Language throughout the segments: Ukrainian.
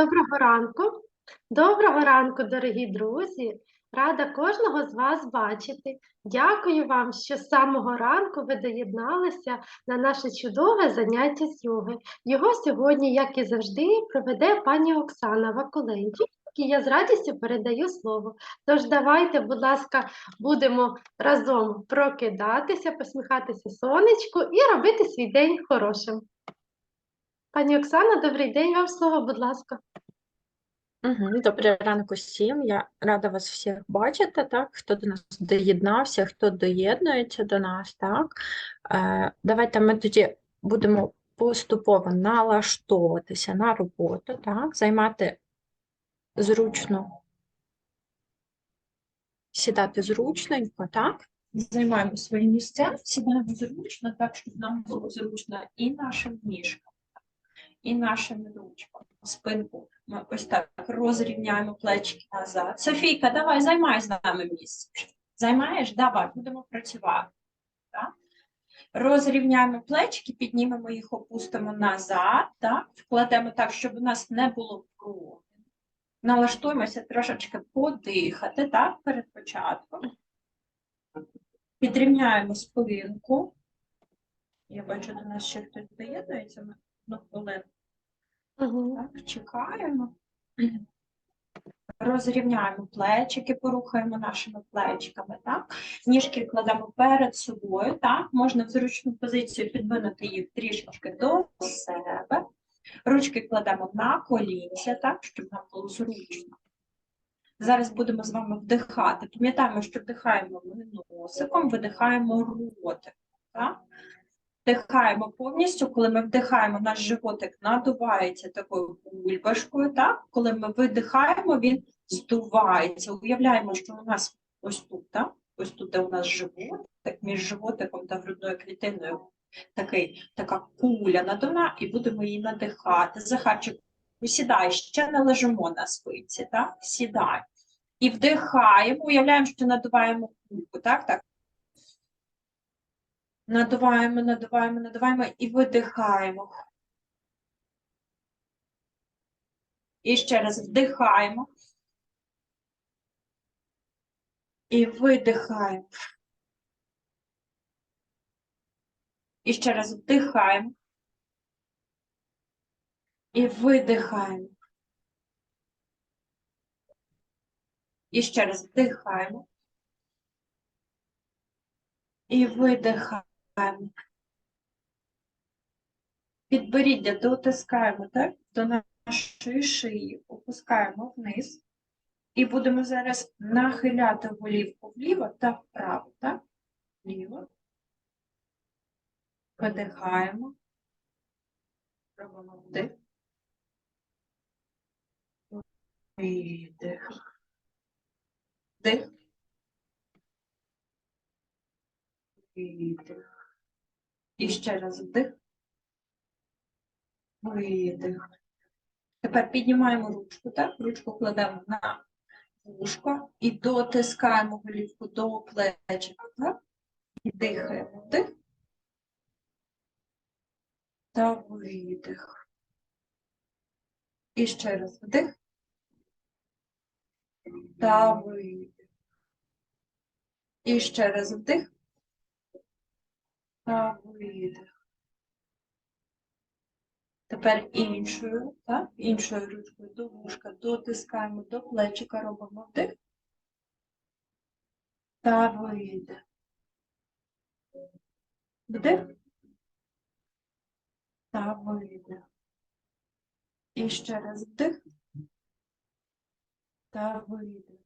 Доброго ранку. Доброго ранку, дорогі друзі. Рада кожного з вас бачити. Дякую вам, що з самого ранку ви доєдналися на наше чудове заняття з йоги. Його сьогодні, як і завжди, проведе пані Оксана Вакуленко, і я з радістю передаю слово. Тож давайте, будь ласка, будемо разом прокидатися, посміхатися сонечку і робити свій день хорошим. Пані Оксана, добрий день, вам слово, будь ласка. Угу. Добрий ранок усім. Я рада вас всіх бачити, так? Хто до нас доєднався, хто доєднується до нас, так? Е, давайте ми тоді будемо поступово налаштовуватися на роботу, так? Займати зручно, сідати зручненько, так? Займаємо свої місця, сідаємо зручно, так, щоб нам було зручно і нашим ніжкам, і нашим ручкам. Спинку ми ось так розрівняємо плечики назад. Софійка, давай, займай з нами місце. Займаєш? Давай, будемо працювати. Так? Розрівняємо плечики, піднімемо їх, опустимо назад, так? вкладемо так, щоб у нас не було прогину. Налаштуємося трошечки подихати, так, перед початком. Підрівняємо спинку. Я бачу, до нас ще хтось доєднується хвилину. Угу. Так, чекаємо. Розрівняємо плечики, порухаємо нашими плечиками, так? Ніжки кладемо перед собою, так? Можна в зручну позицію підвинути їх трішечки до себе. Ручки кладемо на колінця, так, щоб нам було зручно. Зараз будемо з вами вдихати. Пам'ятаємо, що вдихаємо носиком, видихаємо ротиком, так? Вдихаємо повністю, коли ми вдихаємо, наш животик надувається такою бульбашкою, так? Коли ми видихаємо, він здувається. Уявляємо, що у нас ось тут, так? ось тут, де у нас животик, між животиком та грудною клітиною такий, така куля надувна, і будемо її надихати. Захарчик, сідай, ще не лежимо на спинці, так? Сідай. І вдихаємо, уявляємо, що надуваємо кульку, так? так? Надуваємо, надуваємо, надуваємо і видихаємо. І ще раз вдихаємо. І видихаємо. І ще раз вдихаємо. І видихаємо. І ще раз вдихаємо. І видихаємо. Підборіддя дотискаємо так, до нашої шиї, опускаємо вниз. І будемо зараз нахиляти голівку вліво та вправо, так? Вліво. Видихаємо. Робимо вдих. Видих. Вдих. Видих. І ще раз вдих. Видих. Тепер піднімаємо ручку, так? Ручку кладемо на вушко і дотискаємо голівку до плечика, так? І дихаємо. Вдих. Та видих. І ще раз вдих. Та видих. І ще раз вдих. Та видих. Тепер іншою, так? Іншою ручкою до вушка дотискаємо до плечика, робимо вдих. Та видих. Вдих. Та видих. І ще раз вдих. Та видих.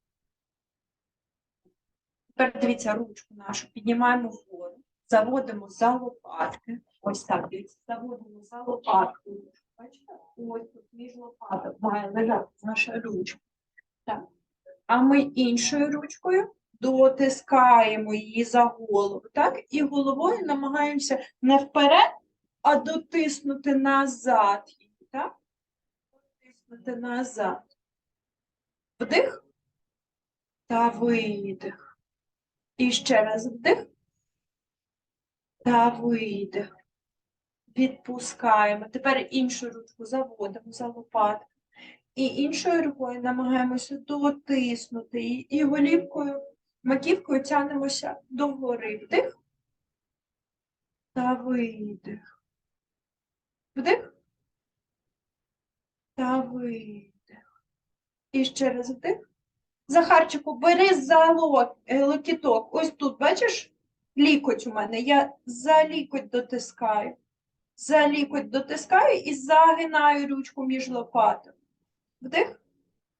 Тепер дивіться ручку нашу, піднімаємо вгору, заводимо за лопатки. Ось так, дивіться, заводимо за лопатку. Бачите? Ось тут між лопаток має лежати наша ручка. Так. А ми іншою ручкою дотискаємо її за голову, так? І головою намагаємося не вперед, а дотиснути назад так? Дотиснути назад. Вдих та видих. І ще раз вдих та видих. Відпускаємо. Тепер іншу ручку заводимо за лопатку. І іншою рукою намагаємося дотиснути. І голівкою, маківкою тягнемося догори. Вдих та видих. Вдих та видих. І ще раз вдих. Захарчику, бери за е, локіток. Ось тут, бачиш, лікоть у мене. Я за лікоть дотискаю. За лікоть дотискаю і загинаю ручку між лопаток. Вдих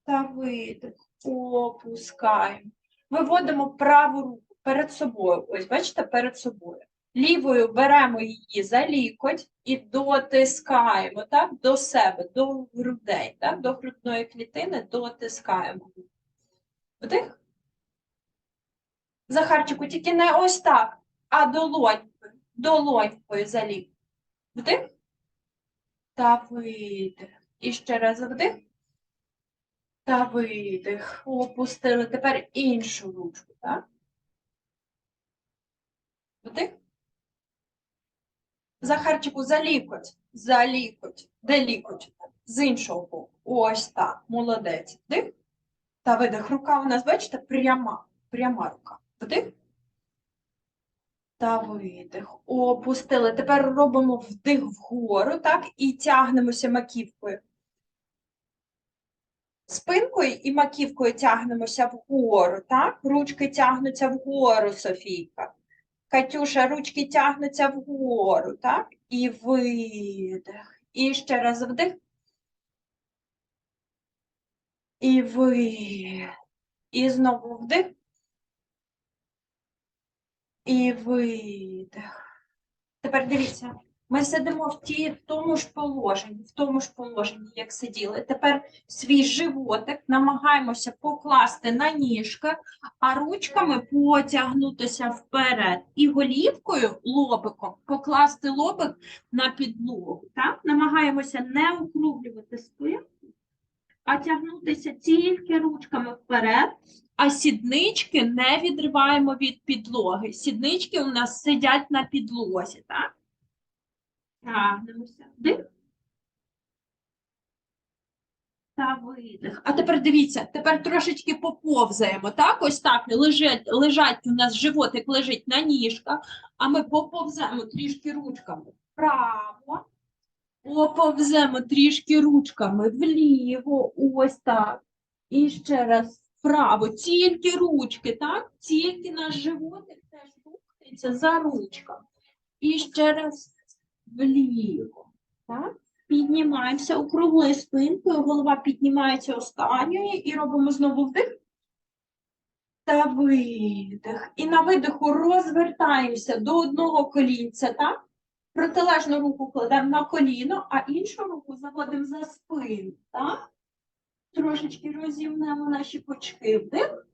та видих. Опускаємо. Виводимо праву руку перед собою. Ось, бачите, перед собою. Лівою беремо її за лікоть і дотискаємо так, до себе, до грудей, так, до грудної клітини дотискаємо. Вдих. Захарчику, тільки не ось так, а долонькою, долонькою за лікоть. Вдих та видих. І ще раз вдих та видих. Опустили. Тепер іншу ручку, так? Вдих. Захарчику, за лікоть, за лікоть. Де лікоть? З іншого боку. Ось так. Молодець. Вдих. Та видих. Рука у нас, бачите, пряма. Пряма рука. Вдих. Та видих. Опустили. Тепер робимо вдих вгору, так, і тягнемося маківкою. Спинкою і маківкою тягнемося вгору, так? Ручки тягнуться вгору, Софійка. Катюша, ручки тягнуться вгору, так? І видих. І ще раз вдих. І видих. І знову вдих. І видих. Тепер дивіться, ми сидимо в ті, в тому ж положенні, в тому ж положенні, як сиділи. Тепер свій животик намагаємося покласти на ніжки, а ручками потягнутися вперед. І голівкою, лобиком, покласти лобик на підлогу. Так? Намагаємося не округлювати спину, а тягнутися тільки ручками вперед, а сіднички не відриваємо від підлоги. Сіднички у нас сидять на підлозі, так? Тягнемося. Вдих. Та видих. А тепер дивіться, тепер трошечки поповзаємо, так? Ось так лежать, лежать у нас животик лежить на ніжках, а ми поповзаємо трішки ручками вправо, поповземо трішки ручками вліво, ось так. І ще раз вправо, тільки ручки, так? Тільки наш животик теж рухається за ручками. І ще раз вліво. Так? Піднімаємося округлою спинкою, голова піднімається останньою і робимо знову вдих та видих. І на видиху розвертаємося до одного колінця, так? Протилежну руку кладемо на коліно, а іншу руку заводимо за спину, так? Трошечки розімнемо наші почки. Вдих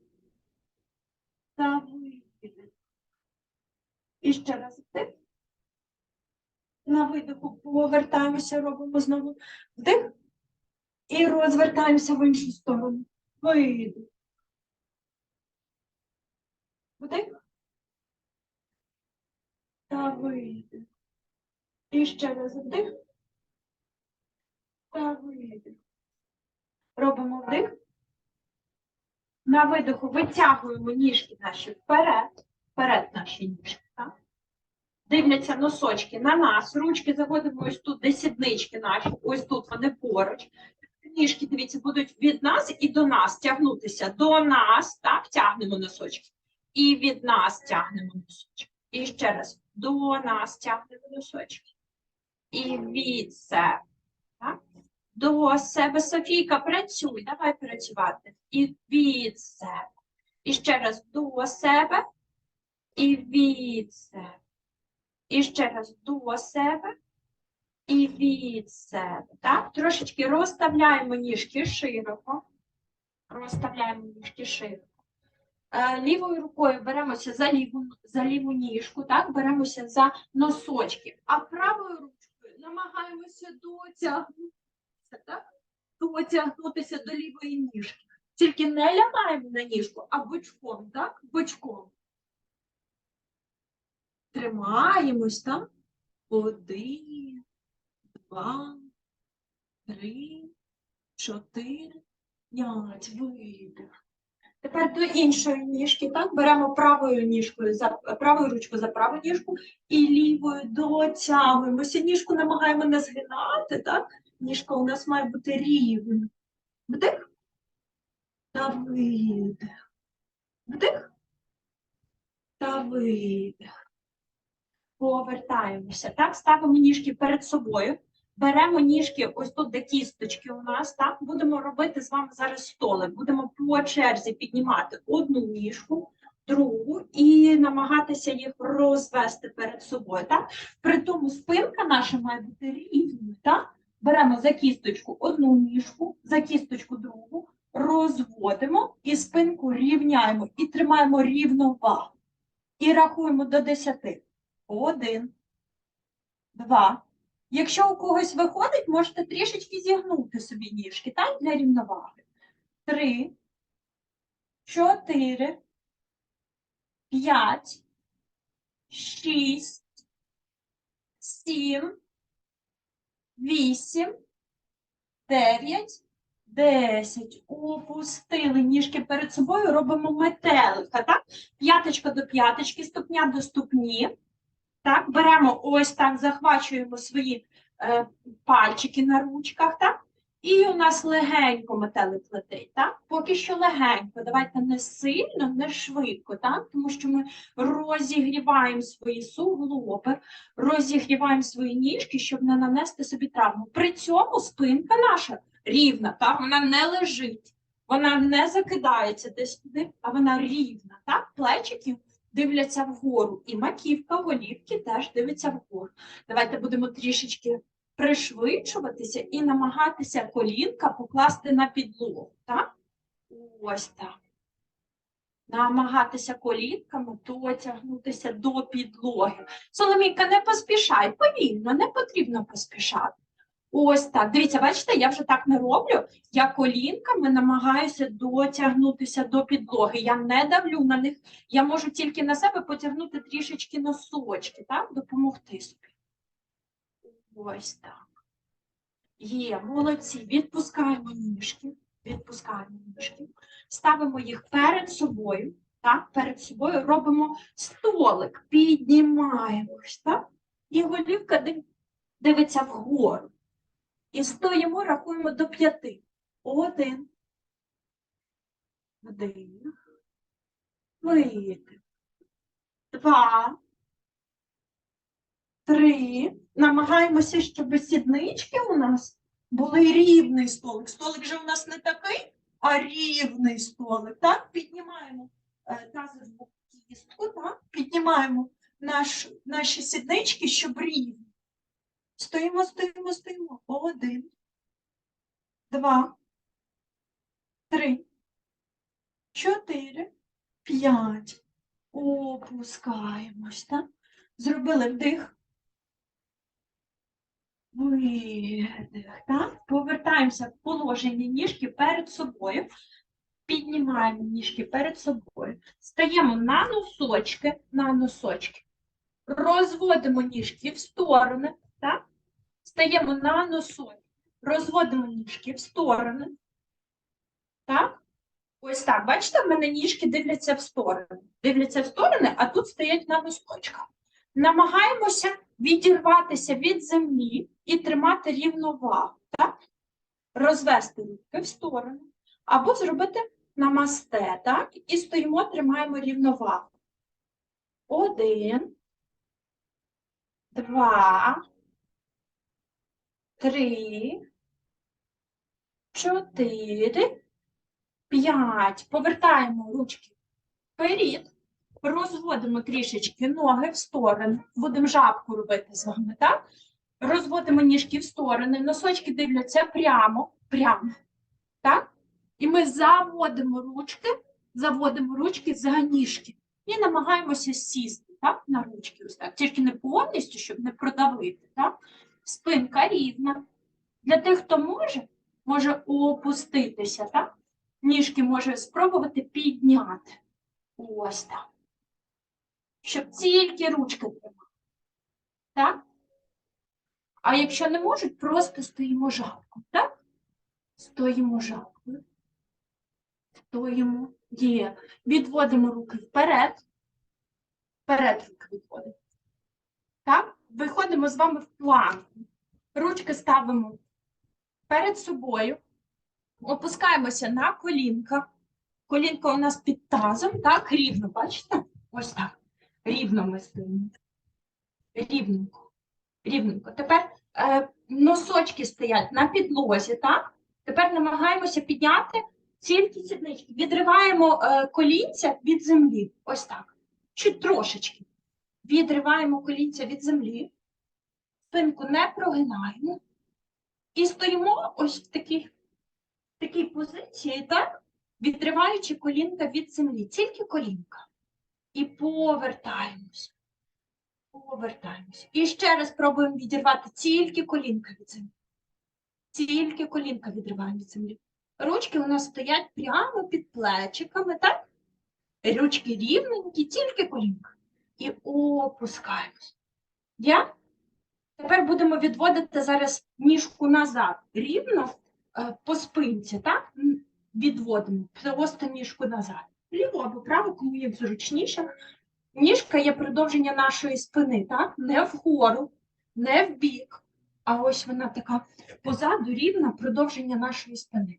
та видих. І ще раз вдих. На видиху повертаємося, робимо знову вдих і розвертаємося в іншу сторону. Видих. Вдих. Та видих. І ще раз вдих. Та видих. Робимо вдих. На видиху витягуємо ніжки наші вперед. Вперед наші ніжки. Так? Дивляться носочки на нас, ручки заводимо ось тут, де сіднички наші, ось тут вони поруч. Ніжки, дивіться, будуть від нас і до нас тягнутися. До нас, так, тягнемо носочки. І від нас тягнемо носочки. І ще раз, до нас тягнемо носочки. І від себе. До себе, Софійка, працюй, давай працювати. І від себе. І ще раз до себе. І від себе. І ще раз до себе і від себе. Так? Трошечки розставляємо ніжки широко. Розставляємо ніжки широко. Е, Лівою рукою беремося за ліву, за ліву ніжку, так? беремося за носочки, а правою ручкою намагаємося дотягнутися, так? дотягнутися до лівої ніжки. Тільки не лягаємо на ніжку, а бочком, так? Бочком. Тримаємось, так? Один, два, три, чотири, п'ять, видих. Тепер до іншої ніжки, так, беремо правою ніжкою за правою ручку за праву ніжку і лівою дотягуємося. Ніжку намагаємо не згинати, так? Ніжка у нас має бути рівна. Вдих та видих. Вдих та видих. Повертаємося. Так, ставимо ніжки перед собою. Беремо ніжки, ось тут, де кісточки у нас, так, будемо робити з вами зараз столик. Будемо по черзі піднімати одну ніжку, другу і намагатися їх розвести перед собою. Так? При тому спинка наша має бути рівною. Так? Беремо за кісточку одну ніжку, за кісточку другу, розводимо і спинку рівняємо і тримаємо рівновагу. І рахуємо до 10. Один, два. Якщо у когось виходить, можете трішечки зігнути собі ніжки, так, для рівноваги. Три, чотири, п'ять, шість, сім, вісім, дев'ять, десять. Опустили ніжки перед собою, робимо метелика, так? П'яточка до п'яточки, ступня до ступні. Так, беремо ось так, захвачуємо свої е, пальчики на ручках, так? І у нас легенько метелик летить, так? Поки що легенько. Давайте не сильно, не швидко, так? Тому що ми розігріваємо свої суглоби, розігріваємо свої ніжки, щоб не нанести собі травму. При цьому спинка наша рівна, так? Вона не лежить, вона не закидається десь туди, а вона рівна, так? Плечики дивляться вгору, і маківка голівки теж дивиться вгору. Давайте будемо трішечки пришвидшуватися і намагатися колінка покласти на підлогу. Так? Ось так. Намагатися колінками дотягнутися до підлоги. Соломійка, не поспішай, повільно, не потрібно поспішати. Ось так. Дивіться, бачите, я вже так не роблю. Я колінками намагаюся дотягнутися до підлоги. Я не давлю на них. Я можу тільки на себе потягнути трішечки носочки, так? Допомогти собі. Ось так. Є, молодці. Відпускаємо ніжки. Відпускаємо ніжки. Ставимо їх перед собою. Так, перед собою робимо столик, піднімаємось, так? І голівка дивиться вгору. І стоїмо, рахуємо до п'яти. Один. Вдих. Видих. Два. Три. Намагаємося, щоб сіднички у нас були рівний столик. Столик же у нас не такий, а рівний столик. Так, піднімаємо е, тазову кістку, так, піднімаємо наш, наші сіднички, щоб рівні. Стоїмо, стоїмо, стоїмо. Один, два, три, чотири, п'ять. Опускаємось, так? Зробили вдих. Видих, так? Повертаємося в положення ніжки перед собою. Піднімаємо ніжки перед собою. Стаємо на носочки, на носочки. Розводимо ніжки в сторони, так? Стаємо на носочки. Розводимо ніжки в сторони. Так? Ось так. Бачите, в мене ніжки дивляться в сторони. Дивляться в сторони, а тут стоять на носочках. Намагаємося відірватися від землі і тримати рівновагу. Так? Розвести руки в сторони. Або зробити намасте, так? І стоїмо, тримаємо рівновагу. Один, два, три, чотири, п'ять. Повертаємо ручки вперед. Розводимо трішечки ноги в сторони. Будемо жабку робити з вами, так? Розводимо ніжки в сторони, носочки дивляться прямо, прямо. Так? І ми заводимо ручки, заводимо ручки за ніжки і намагаємося сісти так, на ручки. Ось так. Тільки не повністю, щоб не продавити. Так? Спинка рівна. Для тих, хто може, може опуститися. Так? Ніжки може спробувати підняти. Ось так. Щоб тільки ручки тримали. Так? А якщо не можуть, просто стоїмо жабком. Так? Стоїмо жабкою. Стоїмо. Є. Відводимо руки вперед. Вперед руки відводимо. Так? Виходимо з вами в планку. Ручки ставимо перед собою. Опускаємося на колінка. Колінка у нас під тазом, так, рівно, бачите? Ось так. Рівно ми стоїмо. Рівненько. Рівненько. Тепер е, носочки стоять на підлозі, так? Тепер намагаємося підняти тільки сіднички. Відриваємо е, колінця від землі. Ось так. Чуть трошечки. Відриваємо колінця від землі. Спинку не прогинаємо. І стоїмо ось в такій, такій позиції, так? Відриваючи колінка від землі. Тільки колінка. І повертаємось. Повертаємось. І ще раз пробуємо відірвати тільки колінка від землі. Тільки колінка відриваємо від землі. Ручки у нас стоять прямо під плечиками, так? Ручки рівненькі, тільки колінка. І опускаємось. Я? Тепер будемо відводити зараз ніжку назад. Рівно е, по спинці, так? Відводимо просто ніжку назад. Ліву або праву, кому як зручніше. Ніжка є продовження нашої спини, так? Не вгору, не вбік, а ось вона така позаду рівна продовження нашої спини.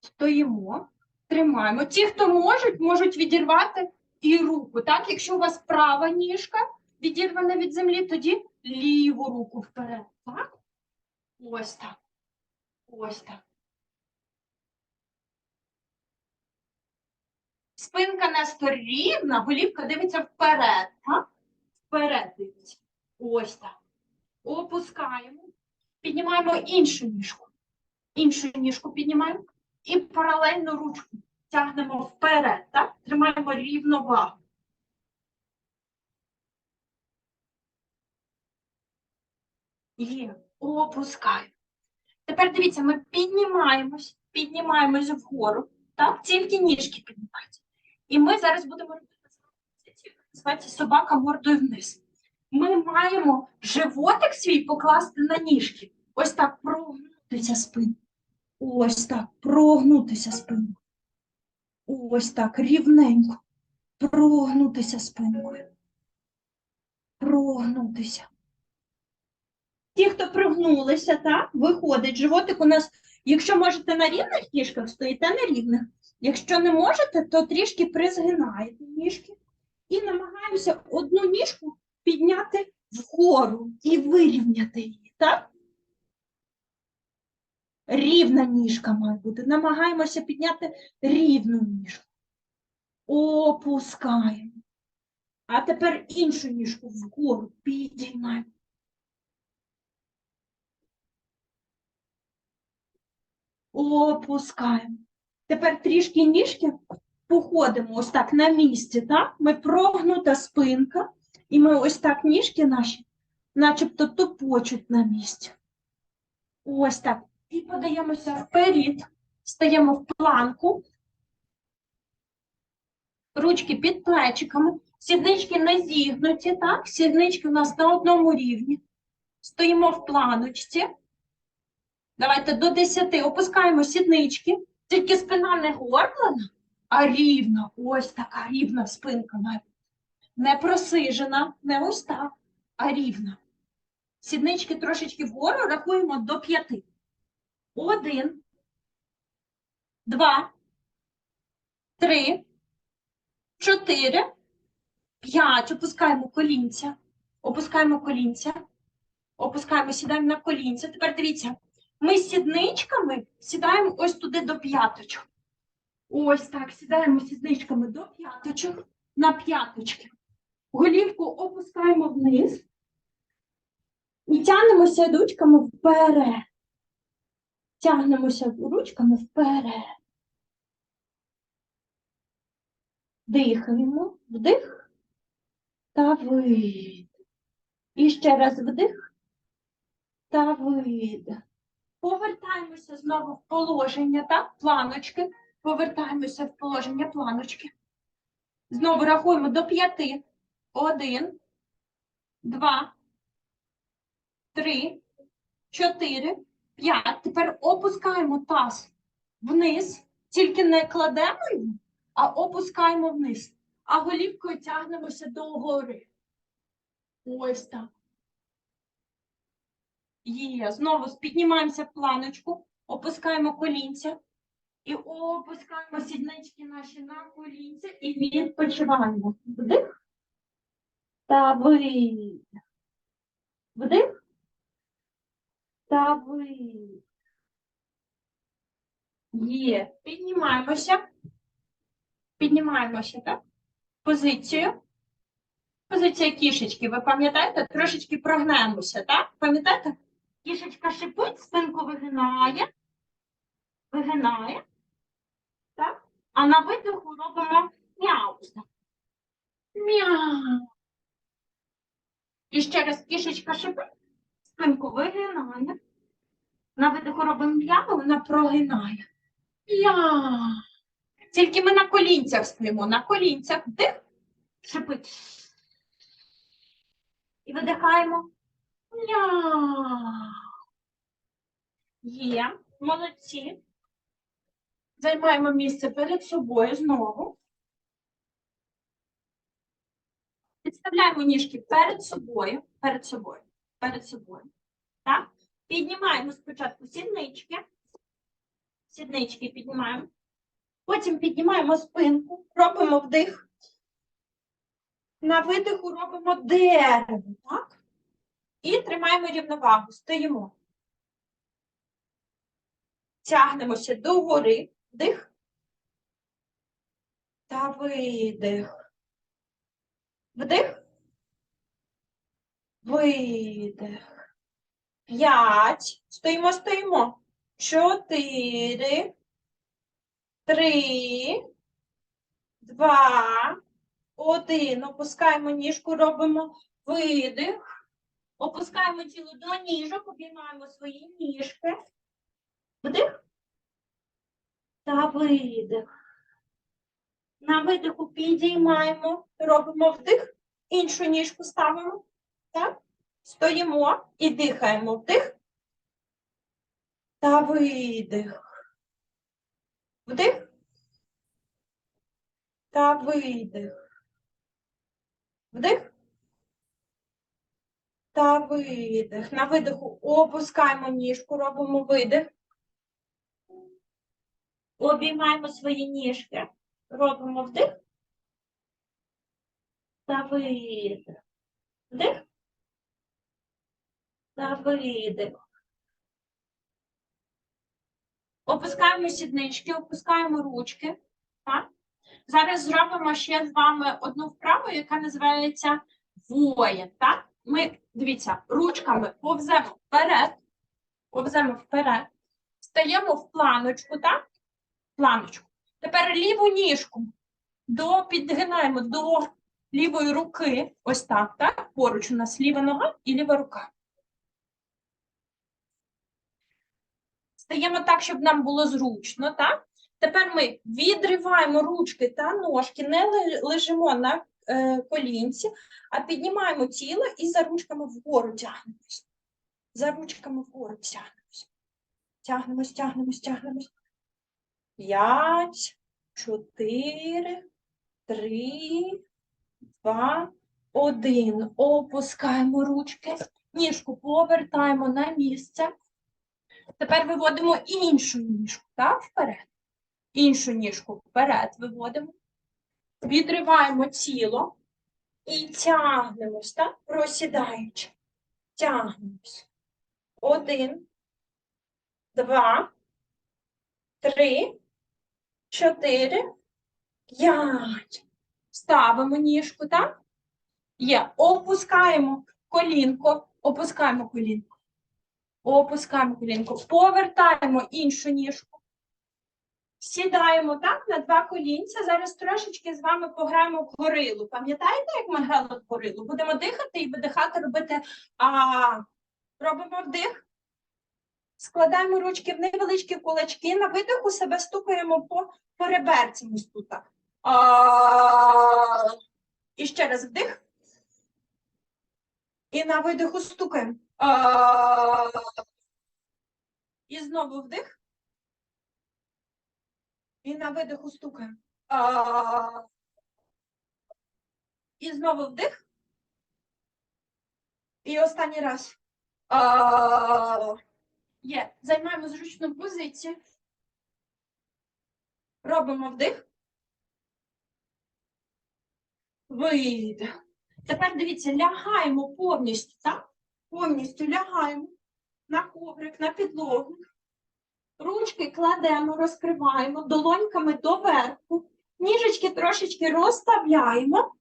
Стоїмо, тримаємо. Ті, хто можуть, можуть відірвати і руку. Так? Якщо у вас права ніжка відірвана від землі, тоді ліву руку вперед. Так? Ось так. Ось так. Спинка Нестор рівна, голівка дивиться вперед. Так? Вперед дивиться. Ось так. Опускаємо. Піднімаємо іншу ніжку. Іншу ніжку піднімаємо і паралельно ручку тягнемо вперед. Так? Тримаємо рівновагу. Є. Опускаємо. Тепер дивіться, ми піднімаємось, піднімаємось вгору. Так? Тільки ніжки піднімаються. І ми зараз будемо робити позицію, називається собака мордою вниз. Ми маємо животик свій покласти на ніжки. Ось так прогнутися спину. Ось так, прогнутися спиною. Ось так, рівненько. Прогнутися спинкою. Прогнутися. Ті, хто прогнулися, так, виходить. Животик у нас, якщо можете на рівних ніжках, стоїте на рівних. Якщо не можете, то трішки призгинаєте ніжки і намагаємося одну ніжку підняти вгору і вирівняти її, так? Рівна ніжка має бути. Намагаємося підняти рівну ніжку. Опускаємо. А тепер іншу ніжку вгору підіймаємо. Опускаємо. Тепер трішки ніжки походимо ось так на місці, так? Ми прогнута спинка, і ми ось так ніжки наші, начебто топочуть на місці. Ось так. І подаємося вперед, стаємо в планку, ручки під плечиками, сіднички не зігнуті, так? Сіднички у нас на одному рівні. Стоїмо в планочці. Давайте до 10 опускаємо сіднички, тільки спина не горблена, а рівна. Ось така рівна спинка. Не просижена, не ось а рівна. Сіднички трошечки вгору рахуємо до 5. Один, два, три, чотири, п'ять. Опускаємо колінця. Опускаємо колінця. Опускаємо, сідаємо на колінця. Тепер дивіться, ми сідничками сідаємо ось туди до п'яточок. Ось так, сідаємо сідничками до п'яточок, на п'яточки. Голівку опускаємо вниз і тягнемося ручками вперед. Тягнемося ручками вперед. Дихаємо, вдих та видих. І ще раз вдих та видих. Повертаємося знову в положення, так? Планочки. Повертаємося в положення планочки. Знову рахуємо до п'яти. Один, два, три, чотири, П'ять. Тепер опускаємо таз вниз, тільки не кладемо його, а опускаємо вниз. А голівкою тягнемося догори. Ось так. Є. Знову піднімаємося в планочку, опускаємо колінця і опускаємо сіднички наші на колінця і відпочиваємо. Вдих та видих. Вдих видих. Є. Піднімаємося. Піднімаємося, так? Позицію. Позиція кішечки. Ви пам'ятаєте? Трошечки прогнемося, так? Пам'ятаєте? Кішечка шипить, спинку вигинає. Вигинає. Так? А на видиху робимо мяу. Мяу. І ще раз кішечка шипить, спинку вигинає. На видиху робимо м'яу, вона прогинає. Мяу. Тільки ми на колінцях спимо, на колінцях вдих, шипить. І видихаємо. Мяу. Є, молодці. Займаємо місце перед собою знову. Підставляємо ніжки перед собою, перед собою, перед собою. Так? Піднімаємо спочатку сіднички. Сіднички піднімаємо. Потім піднімаємо спинку, робимо вдих. На видиху робимо дерево, так? І тримаємо рівновагу, стоїмо. Тягнемося догори, вдих та видих. Вдих. Видих. П'ять. Стоїмо, стоїмо. Чотири. Три. Два. Один. Опускаємо ніжку, робимо видих. Опускаємо тіло до ніжок, обіймаємо свої ніжки. Вдих. Та видих. На видиху підіймаємо, робимо вдих, іншу ніжку ставимо. Так? Стоїмо і дихаємо. Вдих. Та видих. Вдих. Та видих. Вдих. Та видих. На видиху опускаємо ніжку, робимо видих. Обіймаємо свої ніжки. Робимо вдих. Та видих. Вдих. Видих. Опускаємо сіднички, опускаємо ручки. Так? Зараз зробимо ще з вами одну вправу, яка називається воїн. Так? Ми, дивіться, ручками повземо вперед, повземо вперед, стаємо в планочку, так? Планочку. Тепер ліву ніжку до, підгинаємо до лівої руки. Ось так, так? Поруч у нас ліва нога і ліва рука. Стаємо так, щоб нам було зручно, так? Тепер ми відриваємо ручки та ножки, не лежимо на е, колінці, а піднімаємо тіло і за ручками вгору тягнемось. За ручками вгору тягнемось. Тягнемось, тягнемось, тягнемось. П'ять, чотири, три, два, один. Опускаємо ручки, ніжку повертаємо на місце. Тепер виводимо іншу ніжку, так, вперед. Іншу ніжку вперед виводимо. Відриваємо тіло і тягнемось, так, просідаючи. Тягнемось. Один, два, три, чотири, п'ять. Ставимо ніжку, так? Є. Опускаємо колінко, опускаємо колінко. Опускаємо колінко. Повертаємо іншу ніжку. Сідаємо так на два колінця. Зараз трошечки з вами пограємо в горилу. Пам'ятаєте, як ми грали в горилу? Будемо дихати і видихати, робити а. Робимо вдих. Складаємо ручки в невеличкі кулачки. На видиху себе стукаємо по, реберцям ось тут. І ще раз вдих. І на видиху стукаємо. І знову вдих. І на видиху стукаємо. І знову вдих. І останній раз. Є. Займаємо зручну позицію. Робимо вдих. Видих. Тепер дивіться, лягаємо повністю, так? Повністю лягаємо на коврик, на підлогу. Ручки кладемо, розкриваємо долоньками доверху. Ніжечки трошечки розставляємо.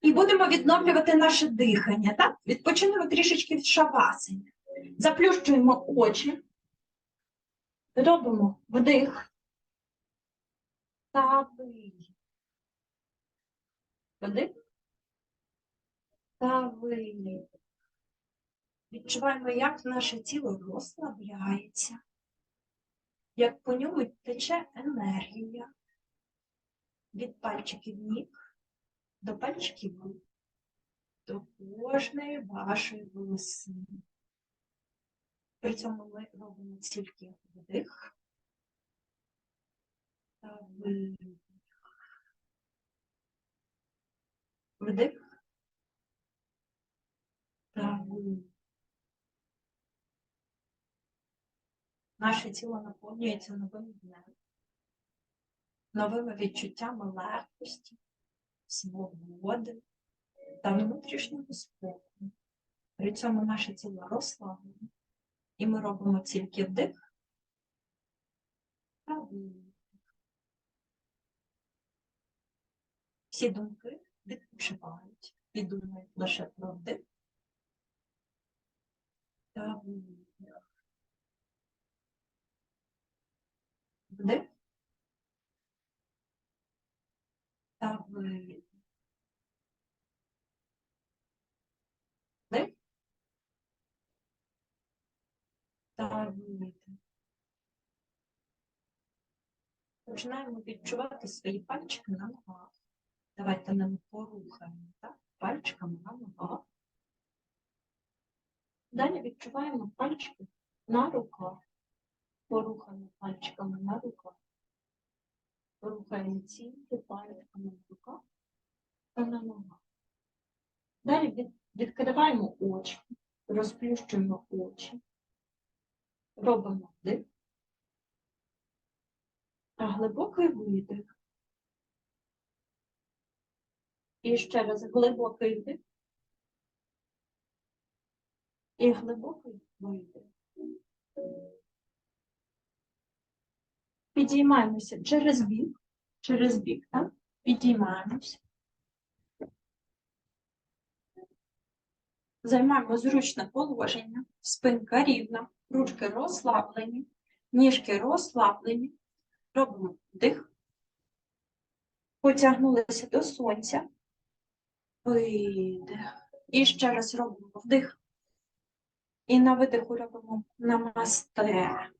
І будемо відновлювати наше дихання. Так? Відпочинемо трішечки від шавасання. Заплющуємо очі. Робимо вдих. Та видих. Вдих. Та видих. Відчуваємо, як наше тіло розслабляється, як по ньому тече енергія від пальчиків ніг до пальчиків рук, до кожної вашої волосини. При цьому ми робимо тільки вдих та видих. Вдих та видих. Наше тіло наповнюється новим днем, новими відчуттями легкості, свободи та внутрішнього спокою. При цьому наше тіло розслаблене, і ми робимо тільки вдих та видих. Всі думки відпочивають і думають лише про вдих та видих. Вдих. Та видих. Вдих. Та видих. Починаємо відчувати свої пальчики на ногах. Давайте ними порухаємо, так? Пальчиками на ногах. Далі відчуваємо пальчики на руках. Порухаємо пальчиками на руках. Порухаємо тільки пальчиками на руках та на ногах. Далі від, відкриваємо очі, розплющуємо очі. Робимо вдих. А глибокий видих. І ще раз глибокий вдих. І глибокий видих. Підіймаємося через бік, через бік, так? Підіймаємося. Займаємо зручне положення, спинка рівна, ручки розслаблені, ніжки розслаблені. Робимо вдих. Потягнулися до сонця. Видих. І ще раз робимо вдих. І на видиху робимо намасте.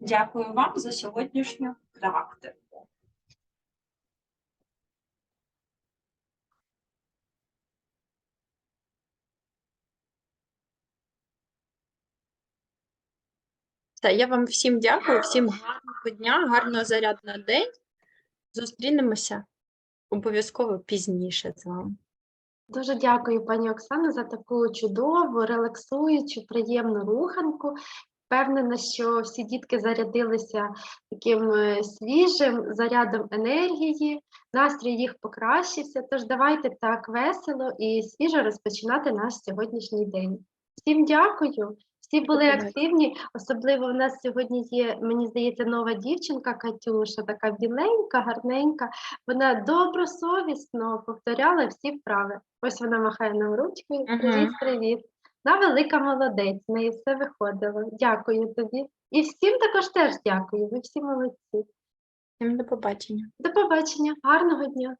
Дякую вам за сьогоднішню практику. Все, я вам всім дякую, всім гарного дня, гарного заряду на день. Зустрінемося обов'язково пізніше з вами. Дуже дякую, пані Оксано, за таку чудову, релаксуючу, приємну руханку. Впевнена, що всі дітки зарядилися таким е, свіжим зарядом енергії, настрій їх покращився. Тож давайте так весело і свіжо розпочинати наш сьогоднішній день. Всім дякую. Всі були активні, особливо у нас сьогодні є, мені здається, нова дівчинка Катюша, така біленька, гарненька. Вона добросовісно повторяла всі вправи. Ось вона махає нам ручкою. Привіт, привіт. Вона велика молодець, в неї все виходило. Дякую тобі. І всім також теж дякую. Ви всі молодці. Всім до побачення. До побачення, гарного дня.